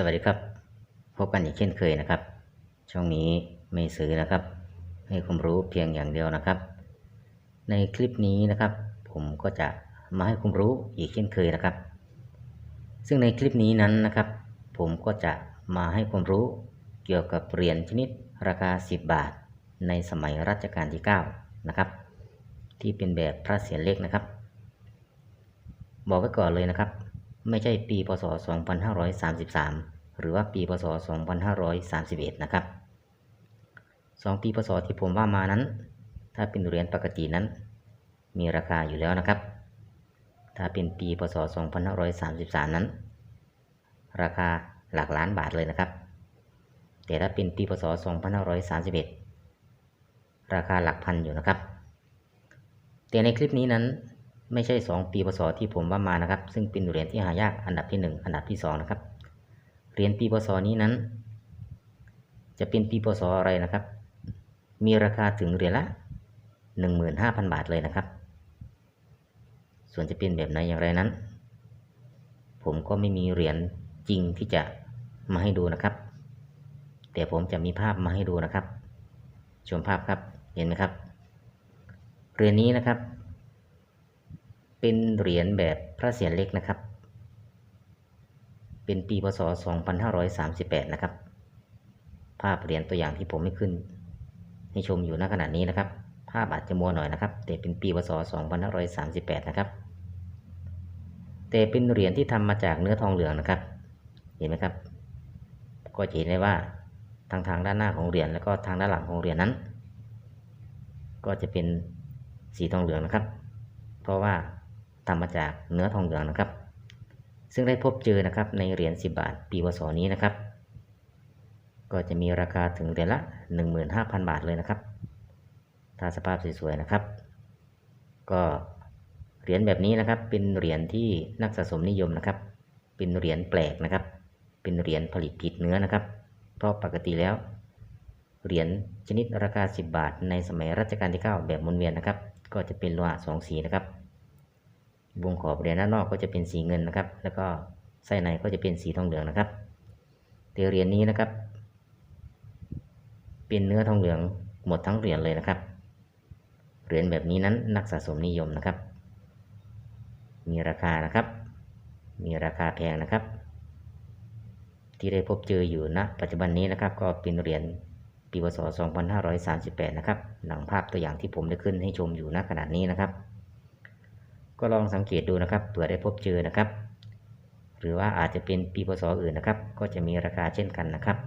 สวัสดีครับ พบกันอีกเช่นเคยนะครับ ช่องนี้ไม่ซื้อนะครับ ให้ความรู้เพียงอย่างเดียวนะครับ ในคลิปนี้นะครับ ผมก็จะมาให้ความรู้อีกเช่นเคยนะครับ ซึ่งในคลิปนี้นั้นนะครับ ผมก็จะมาให้ความรู้เกี่ยวกับเหรียญชนิดราคา 10 บาท ในสมัยรัชกาลที่ 9 นะครับ ที่เป็นแบบพระเศียรเล็กนะครับ บอกไว้ก่อนเลยนะครับ ไม่ใช่ปีพศ 2533 หรือว่าปีพศ 2531 นะครับสองปีพศที่ผมว่ามานั้น ถ้าเป็นเหรียญปกตินั้น มีราคาอยู่แล้วนะครับ ถ้าเป็นปีพศ 2533 นั้น ราคาหลักล้านบาทเลยนะครับ แต่ถ้าเป็นปีพศ 2531 ราคาหลักพันอยู่นะครับ แต่ในคลิปนี้นั้น ไม่ใช่ 2 ปีพศที่ผมว่ามานะครับ ซึ่งเป็นเหรียญที่หายากอันดับที่ 1 อันดับที่ 2 นะครับ เหรียญปีพศนี้นั้น จะเป็นปีพศอะไรนะครับ มีราคาถึงเหรียญละ 15,000 บาทเลยนะครับ ส่วนจะเป็นแบบไหนอย่างไรนั้น ผมก็ไม่มีเหรียญจริงที่จะมาให้ดูนะครับ แต่ผมจะมีภาพมาให้ดูนะครับ ชมภาพครับ เห็นไหมครับเหรียญนี้นะครับ เป็นเหรียญแบบพระเศียรเล็กนะครับ เป็นปีพศ 2538 นะครับ ภาพเหรียญตัวอย่างที่ผมไม่ขึ้น ให้ชมอยู่ณขณะนี้นะครับ ภาพอาจจะมัวหน่อยนะครับ แต่เป็นปีพศ 2538 นะครับ แต่เป็นเหรียญที่ทำมาจากเนื้อทองเหลืองนะครับ เห็นไหมครับ ก็จะเห็นได้ว่าทางทางด้านหน้าของเหรียญแล้วก็ทางด้านหลังของเหรียญนั้น ก็จะเป็นสีทองเหลืองนะครับ เพราะว่า ทำมาจากเนื้อทองเหลืองนะครับ ซึ่งได้พบเจอนะครับในเหรียญ10 บาท ปีพศนี้นะครับ ก็จะมีราคาถึงเหรียญละ 15,000 บาทเลยนะครับ ถ้าสภาพสวยๆนะครับ ก็เหรียญแบบนี้นะครับเป็นเหรียญที่นักสะสมนิยมนะครับ เป็นเหรียญแปลกนะครับ เป็นเหรียญผลิตผิดเนื้อนะครับ เพราะปกติแล้ว เหรียญชนิดราคา 10 บาท ในสมัยรัชกาลที่ 9 แบบหมุนเวียนนะครับ ก็จะเป็นโลหะสองสีนะครับ วงขอบเหรียญด้านนอกก็จะเป็นสีเงินนะครับ แล้วก็ไส้ในก็จะเป็นสีทองเหลืองนะครับแต่เหรียญนี้นะครับ เป็นเนื้อทองเหลืองหมดทั้งเหรียญเลยนะครับ เหรียญแบบนี้นั้นนักสะสมนิยมนะครับ มีราคานะครับ มีราคาแพงนะครับ ที่ได้พบเจออยู่ณปัจจุบันนี้นะครับ ก็เป็นเหรียญปีพศ 2538 นะครับหลังภาพตัวอย่างที่ผมได้ขึ้นให้ชมอยู่ณขณะนี้นะครับ ก็ลองสังเกตดูนะครับเผื่อได้พบเจอนะครับ หรือว่าอาจจะเป็นปีพศอื่นนะครับ ก็จะมีราคาเช่นกันนะครับ